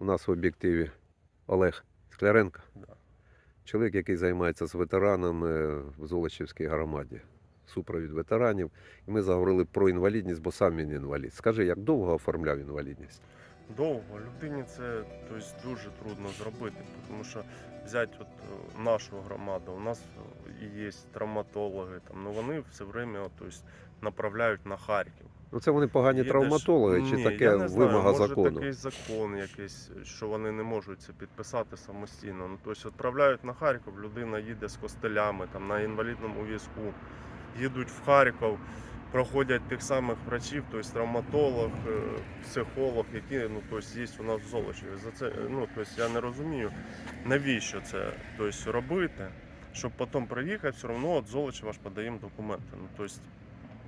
У нас в об'єктиві Олег Скляренко. Да. Чоловік, який займається з ветеранами в Золочівській громаді. Супровід ветеранів. І ми заговорили про інвалідність, бо сам він інвалід. Скажи, як довго оформляв інвалідність? Довго людині це тобто, дуже трудно зробити, тому що взяти от, е, нашу громаду, у нас є травматологи, там, ну вони все время тобто, направляють на Харків. Ну це вони погані Їдеш- травматологи, чи Ні, таке я не знаю, вимога може, закону? такий закон якийсь, що вони не можуть це підписати самостійно. Ну, тобто відправляють на Харків, людина їде з костелями, там, на інвалідному візку, їдуть в Харків, проходять тих самих врачів, тобто травматолог, е, психолог, які ну, тобто, є у нас в Золочеві. За це, е, ну, тобто, я не розумію, навіщо це тобто, робити, щоб потім приїхати, все одно от Золочева ж подаємо документи. Ну, тобто,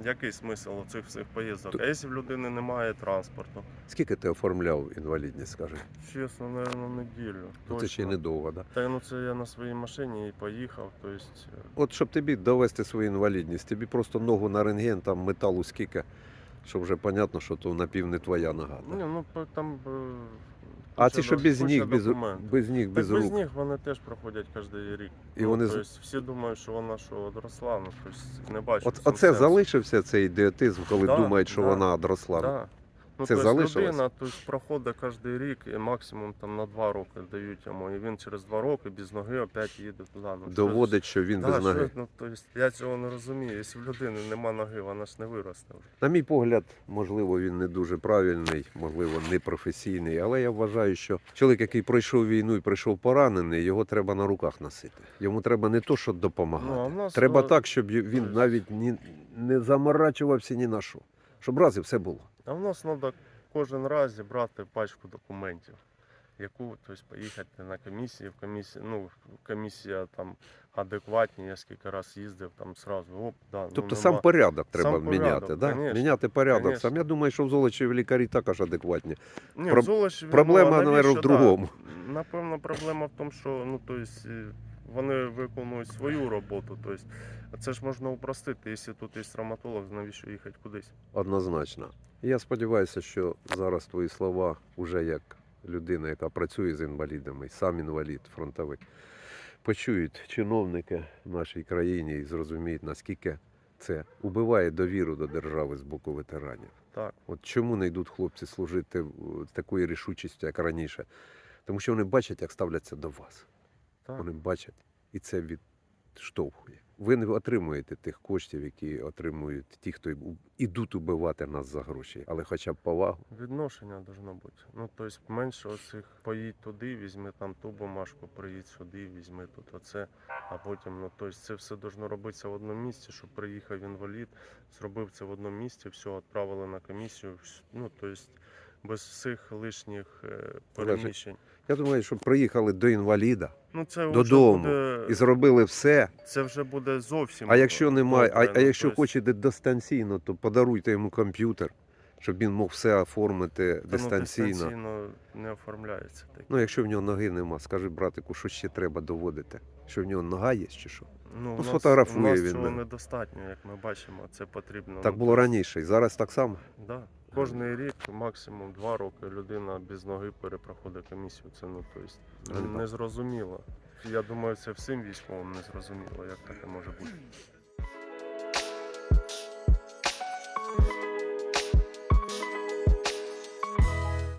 який смисл цих всіх поїздок? А якщо в людини немає транспорту? Скільки ти оформляв інвалідність, скажи? Чесно, напевно, неділю. Ну, це ще й недовго, да? Та ну це я на своїй машині і поїхав. Тобто, е, От щоб тобі довести свою інвалідність, тобі просто ногу на рентген, там металу скільки, щоб вже понятно, що то напів не твоя нога. да? ні, ну там. А ці, що до- без ніг, без, без ніг, Так рук. без них вони теж проходять кожен рік. І ну, вони тобто, всі думають, що вона що одросла, ну тобто не бачу. От, оце залишився цей ідіотизм, коли Да, думають, що да, вона одросла. Да. Ну, Це залишилось? людина тобто, проходить кожен рік і максимум там, на два роки дають йому. І він через два роки без ноги опять їде туди. Ну, що- Доводить, що він без що, ноги. ну, тобто, я цього не розумію. Якщо в людини нема ноги, вона ж не виросте вже. На мій погляд, можливо, він не дуже правильний, можливо, не професійний, але я вважаю, що чоловік, який пройшов війну і прийшов поранений, його треба на руках носити. Йому треба не то, що допомагати. Ну, а в нас, треба е, так, щоб він навіть ні, не заморачувався ні на що. Щоб разі все було. А в нас треба кожен раз зібрати пачку документів, яку тобто, поїхати на комісії, в комісії, ну, комісія там адекватні, я скільки раз їздив, там сразу, оп, да, ну, Тобто нема. сам порядок треба Сам порядок, міняти. Да? конечно, Міняти порядок конечно. сам. Я думаю, що в Золочеві лікарі також адекватні. Ні, Про- в Золочеві, проблема, ну, наверно, в другому. Да, напевно, проблема в тому, що ну, тобто, вони виконують свою роботу. Тобто, це ж можна упростити, якщо тут є травматолог, навіщо їхати кудись? Однозначно. Я сподіваюся, що зараз твої слова вже як людина, яка працює з інвалідами, сам інвалід фронтовий, почують чиновники в нашій країні і зрозуміють, наскільки це убиває довіру до держави з боку ветеранів. Так. От чому не йдуть хлопці служити такою рішучістю, як раніше? Тому що вони бачать, як ставляться до вас. Так. Вони бачать, і це відштовхує. Ви не отримуєте тих коштів, які отримують ті, хто ідуть убивати нас за гроші, але хоча б повагу. Відношення должно бути. Ну, тобто менше оцих поїдь туди, візьми там ту бумажку, приїдь сюди, візьми тут оце, а потім, ну тобто це все должно робитися в одному місці, щоб приїхав інвалід, зробив це в одному місці, все відправили на комісію. Ну, тобто без всіх лишніх е, переміщень. Я думаю, що приїхали до інваліда Ну, це вже Додому. буде, і зробили все. це вже буде зовсім. А якщо немає, а, а ну, якщо тобто, хочете дистанційно, то подаруйте йому комп'ютер, щоб він мог все оформити та, ну, дистанційно. дистанційно не оформляється таке. Ну, якщо в нього ноги нема, скажи братику, що ще треба доводити? Що в нього нога є чи що? Ну, Ну, сфотографує нас він цього недостатньо, як ми бачимо, це потрібно. Так було раніше, і зараз так само. Да. Кожний рік, максимум два роки, людина без ноги перепроходить комісію. Це ну, тобто, не незрозуміло. Я думаю, це всім військовим незрозуміло, як таке може бути.